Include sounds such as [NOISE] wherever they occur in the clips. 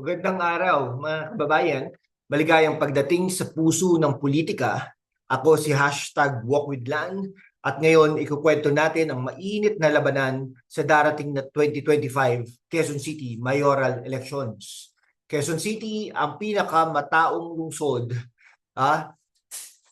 Magandang araw, mga kababayan. Maligayang pagdating sa puso ng politika. Ako si hashtag WalkWithLan at ngayon ikukwento natin ang mainit na labanan sa darating na 2025 Quezon City mayoral elections. Quezon City ang pinakamataong lungsod ah,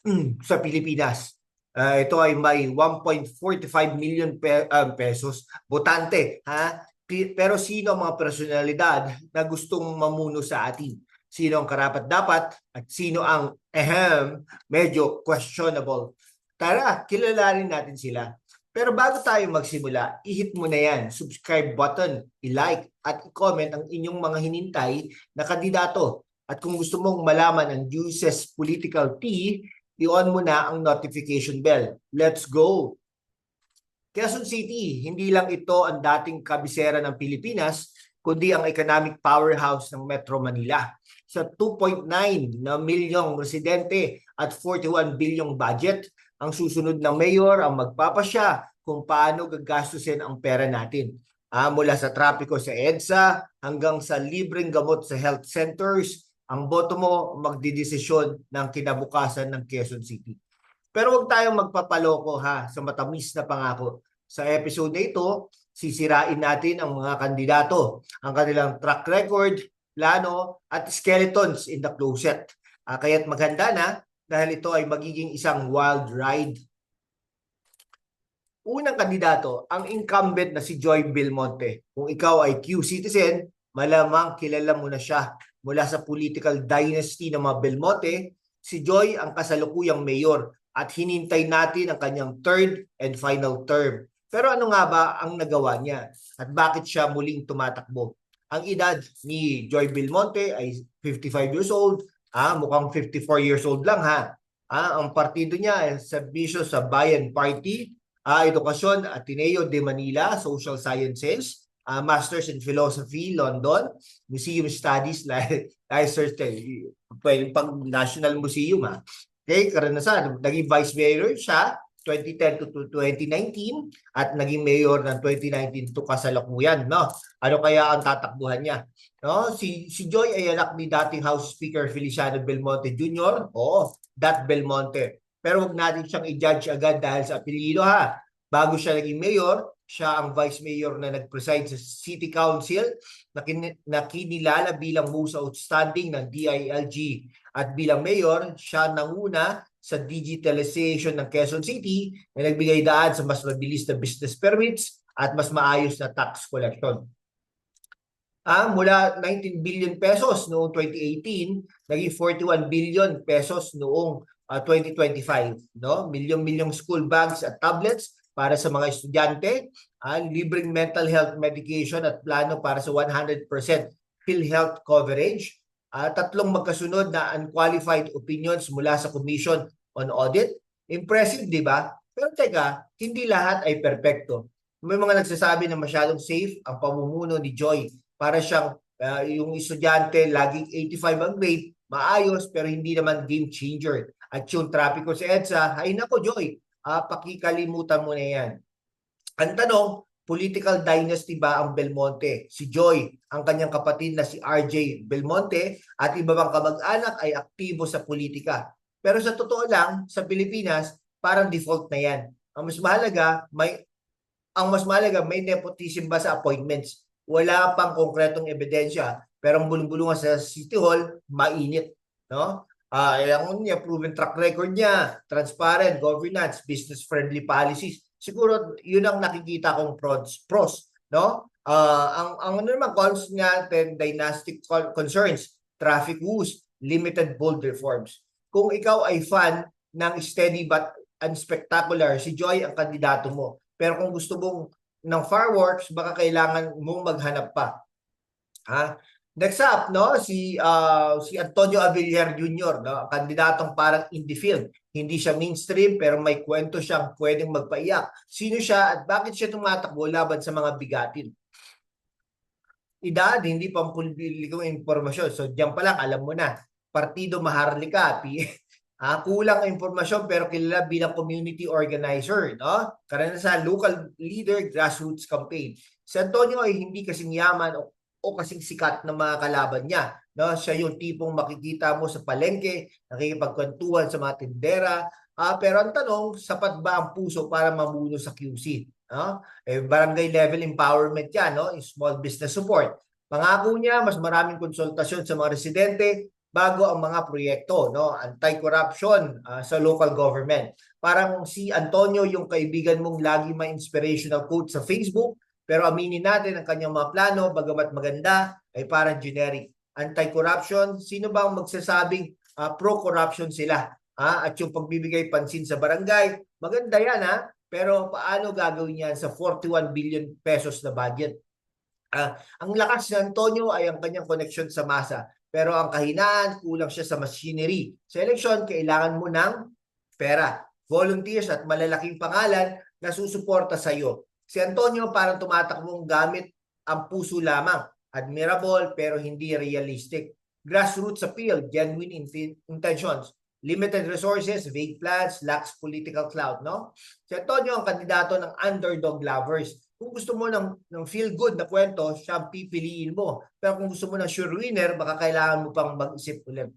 [CLEARS THROAT] sa Pilipinas. Ah, ito ay may 1.45 million pe- ah, pesos botante ha pero sino ang mga personalidad na gustong mamuno sa atin? Sino ang karapat dapat at sino ang ehem, medyo questionable? Tara, kilalanin natin sila. Pero bago tayo magsimula, i-hit mo na yan, subscribe button, i-like at i-comment ang inyong mga hinintay na kandidato. At kung gusto mong malaman ang Juices Political Tea, i-on mo na ang notification bell. Let's go! Quezon City, hindi lang ito ang dating kabisera ng Pilipinas, kundi ang economic powerhouse ng Metro Manila. Sa 2.9 na milyong residente at 41 bilyong budget, ang susunod ng mayor ang magpapasya kung paano gagastusin ang pera natin. Ah, mula sa trapiko sa EDSA hanggang sa libreng gamot sa health centers, ang boto mo magdidesisyon ng kinabukasan ng Quezon City. Pero huwag tayong magpapaloko ha sa matamis na pangako. Sa episode na ito, sisirain natin ang mga kandidato, ang kanilang track record, plano, at skeletons in the closet. Uh, kaya't maghanda na dahil ito ay magiging isang wild ride. Unang kandidato, ang incumbent na si Joy Belmonte. Kung ikaw ay Q citizen, malamang kilala mo na siya mula sa political dynasty ng mga Belmonte. Si Joy ang kasalukuyang mayor at hinintay natin ang kanyang third and final term. Pero ano nga ba ang nagawa niya at bakit siya muling tumatakbo? Ang edad ni Joy Belmonte ay 55 years old, ah, mukhang 54 years old lang ha. Ah, ang partido niya ay Serbisyo sa Bayan Party, ah, Edukasyon Ateneo de Manila, Social Sciences, ah, Masters in Philosophy, London, Museum Studies, [LAUGHS] like pwede pang National Museum ha. Okay, karanasan, naging Vice Mayor siya 2010 to 2019 at naging mayor ng 2019 to kasalukuyan, no? Ano kaya ang tatakbuhan niya? No, si si Joy ay anak ni dating House Speaker Feliciano Belmonte Jr. Oo, that Belmonte. Pero wag natin siyang i-judge agad dahil sa apelyido ha. Bago siya naging mayor, siya ang vice mayor na nag-preside sa City Council na, kin- na kinilala bilang most outstanding ng DILG. At bilang mayor, siya nanguna sa digitalization ng Quezon City na nagbigay daan sa mas mabilis na business permits at mas maayos na tax collection. Ah, mula 19 billion pesos noong 2018, naging 41 billion pesos noong uh, 2025, no? Milyong-milyong school bags at tablets para sa mga estudyante, ah, libreng mental health medication at plano para sa 100% PhilHealth coverage, uh, tatlong magkasunod na unqualified opinions mula sa Commission on Audit. Impressive, di ba? Pero teka, hindi lahat ay perpekto. May mga nagsasabi na masyadong safe ang pamumuno ni Joy para siyang uh, yung estudyante laging 85 ang grade, maayos pero hindi naman game changer. At yung trapiko sa EDSA, ay nako Joy, uh, pakikalimutan mo na yan. Ang tanong, political dynasty ba ang Belmonte? Si Joy, ang kanyang kapatid na si RJ Belmonte at iba bang kamag-anak ay aktibo sa politika. Pero sa totoo lang, sa Pilipinas, parang default na yan. Ang mas mahalaga, may ang mas mahalaga, may nepotism ba sa appointments? Wala pang konkretong ebidensya, pero ang bulong-bulungan sa City Hall, mainit. No? Ah, uh, niya, proven track record niya, transparent, governance, business-friendly policies. Siguro, yun ang nakikita kong pros. pros no? Uh, ang, ang ano naman, cons natin, dynastic concerns, traffic woes, limited bold reforms kung ikaw ay fan ng steady but unspectacular, si Joy ang kandidato mo. Pero kung gusto mong ng fireworks, baka kailangan mong maghanap pa. Ha? Next up, no, si uh, si Antonio Avillar Jr., no, kandidatong parang indie field. Hindi siya mainstream pero may kwento siyang pwedeng magpaiyak. Sino siya at bakit siya tumatakbo laban sa mga bigatin? Edad, hindi pa publikong impormasyon. So diyan pa lang alam mo na Partido Maharlika, [LAUGHS] ah, kulang ang impormasyon pero kilala bilang community organizer, no? Karanasan, local leader, grassroots campaign. Si Antonio ay hindi kasing yaman o o kasing sikat ng mga kalaban niya. No? Siya yung tipong makikita mo sa palengke, nakikipagkwentuhan sa mga tindera. Ah, pero ang tanong, sapat ba ang puso para mamuno sa QC? No? Eh, barangay level empowerment yan, no? Yung small business support. Pangako niya, mas maraming konsultasyon sa mga residente bago ang mga proyekto, no? Anti-corruption ah, sa local government. Parang si Antonio yung kaibigan mong lagi may inspirational quote sa Facebook, pero aminin natin ang kanyang mga plano, bagamat maganda, ay parang generic. Anti-corruption, sino ba ang magsasabing ah, pro-corruption sila? Ah, at yung pagbibigay pansin sa barangay, maganda yan ha, pero paano gagawin yan sa 41 billion pesos na budget? Ah, ang lakas ni Antonio ay ang kanyang connection sa masa. Pero ang kahinaan, kulang siya sa machinery. Sa eleksyon, kailangan mo ng pera, volunteers at malalaking pangalan na susuporta sa iyo. Si Antonio parang tumatakbong gamit ang puso lamang. Admirable pero hindi realistic. Grassroots appeal, genuine intentions. Limited resources, vague plans, lacks political clout, no? Si Antonio ang kandidato ng underdog lovers. Kung gusto mo ng, ng feel good na kwento, siya ang pipiliin mo. Pero kung gusto mo ng sure winner, baka kailangan mo pang mag-isip ulit.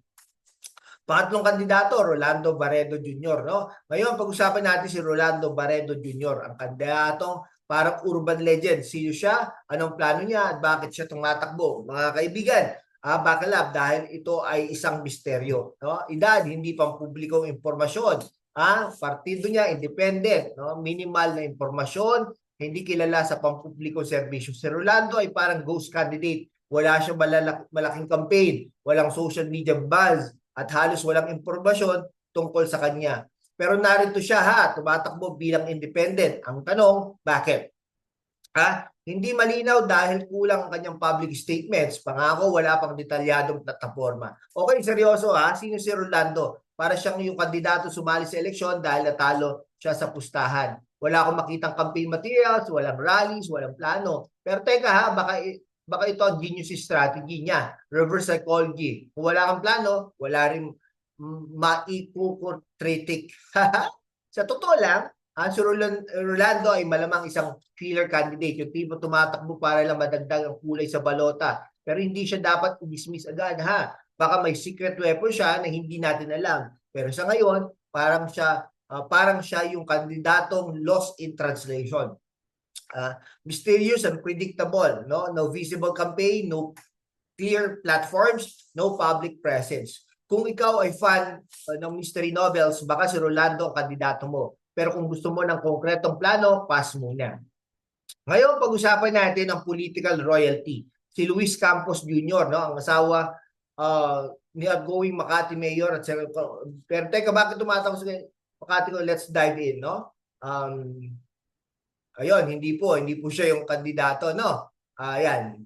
Pangatlong kandidato, Rolando Barredo Jr. No? Ngayon, pag-usapan natin si Rolando Barredo Jr., ang kandidatong parang urban legend. Sino siya? Anong plano niya? At bakit siya tumatakbo? Mga kaibigan, ah, bakalab dahil ito ay isang misteryo. No? Edad, hindi pang publikong impormasyon. Ah, partido niya, independent. No? Minimal na impormasyon, hindi kilala sa pampublikong serbisyo. Si Rolando ay parang ghost candidate. Wala siyang malalak- malaking campaign, walang social media buzz, at halos walang impormasyon tungkol sa kanya. Pero narito siya ha, tumatakbo bilang independent. Ang tanong, bakit? Ha? Hindi malinaw dahil kulang ang kanyang public statements. Pangako, wala pang detalyadong plataforma. Okay, seryoso ha? Sino si Rolando? Para siyang yung kandidato sumali sa eleksyon dahil natalo siya sa pustahan. Wala akong makitang campaign materials, walang rallies, walang plano. Pero teka ha, baka, baka ito ang genius strategy niya. Reverse psychology. Kung wala kang plano, wala rin maikuportritic. [LAUGHS] sa totoo lang, ah, si Rolan- Rolando ay malamang isang filler candidate. Yung tipo tumatakbo para lang madagdag ang kulay sa balota. Pero hindi siya dapat i-dismiss agad ha. Baka may secret weapon siya na hindi natin alam. Pero sa ngayon, parang siya ah, parang siya yung kandidatong lost in translation. Ah, mysterious and predictable, no? No visible campaign, no clear platforms, no public presence. Kung ikaw ay fan uh, ng mystery novels, baka si Rolando ang kandidato mo. Pero kung gusto mo ng konkretong plano, pass muna. Ngayon, pag-usapan natin ang political royalty. Si Luis Campos Jr., no, ang asawa uh, ni outgoing Makati Mayor at. Pero teka, bakit tumatawag sa Makati ko? Let's dive in, no? Um, ayun, hindi po, hindi po siya yung kandidato, no? Ayan,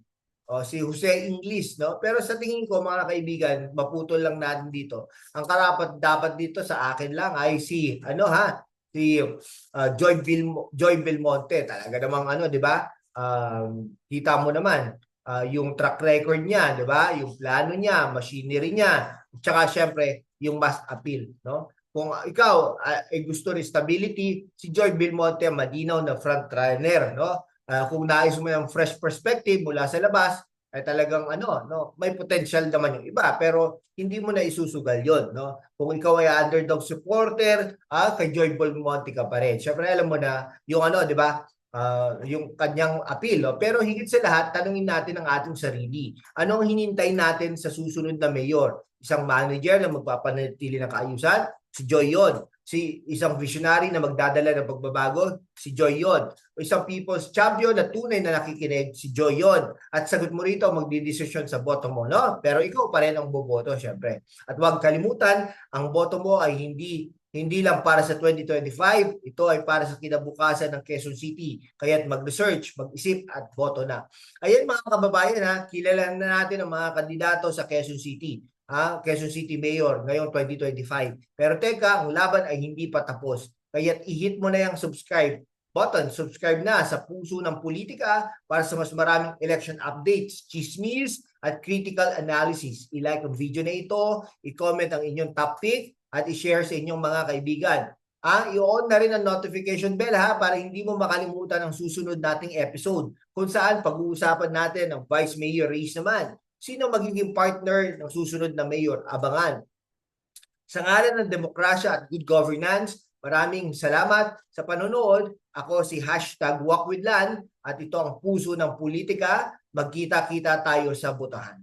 o, si Jose Inglis, no? Pero sa tingin ko, mga kaibigan, maputol lang natin dito. Ang karapat dapat dito sa akin lang ay si, ano ha, si uh, Joy, Vil Joy Belmonte. Talaga namang ano, di ba? Um, kita mo naman, uh, yung track record niya, di ba? Yung plano niya, machinery niya, at saka syempre, yung mass appeal, no? Kung ikaw uh, ay gusto rin stability, si Joy Belmonte malinaw na front runner, no? Uh, kung nais mo yung fresh perspective mula sa labas, ay talagang ano, no, may potential naman yung iba, pero hindi mo na isusugal yon no? Kung ikaw ay underdog supporter, ah, kay Joy Belmonte ka pa rin. Syempre alam mo na yung ano, 'di ba? Uh, yung kanyang appeal. No? Pero higit sa lahat, tanungin natin ang ating sarili. Ano ang hinintay natin sa susunod na mayor? Isang manager na magpapanatili ng kaayusan? Si Joy yon si isang visionary na magdadala ng pagbabago, si Joy yon. O isang people's champion na tunay na nakikinig, si Joy yon. At sagot mo rito, magdidesisyon sa boto mo, no? Pero ikaw pa rin ang boboto, syempre. At huwag kalimutan, ang boto mo ay hindi hindi lang para sa 2025, ito ay para sa kinabukasan ng Quezon City. Kaya't mag-research, mag-isip at boto na. Ayan mga kababayan ha, kilala na natin ang mga kandidato sa Quezon City ah, Quezon City Mayor ngayong 2025. Pero teka, ang laban ay hindi pa tapos. Kaya i-hit mo na yung subscribe button. Subscribe na sa Puso ng Politika para sa mas maraming election updates, chismis, at critical analysis. I-like ang video na ito, i-comment ang inyong top pick, at i-share sa inyong mga kaibigan. Ah, i-on na rin ang notification bell ha para hindi mo makalimutan ang susunod nating episode kung saan pag-uusapan natin ang Vice Mayor race naman. Sino magiging partner ng susunod na mayor? Abangan. Sa ngalan ng demokrasya at good governance, maraming salamat sa panonood. Ako si hashtag walkwithlan at ito ang puso ng politika. Magkita-kita tayo sa botahan.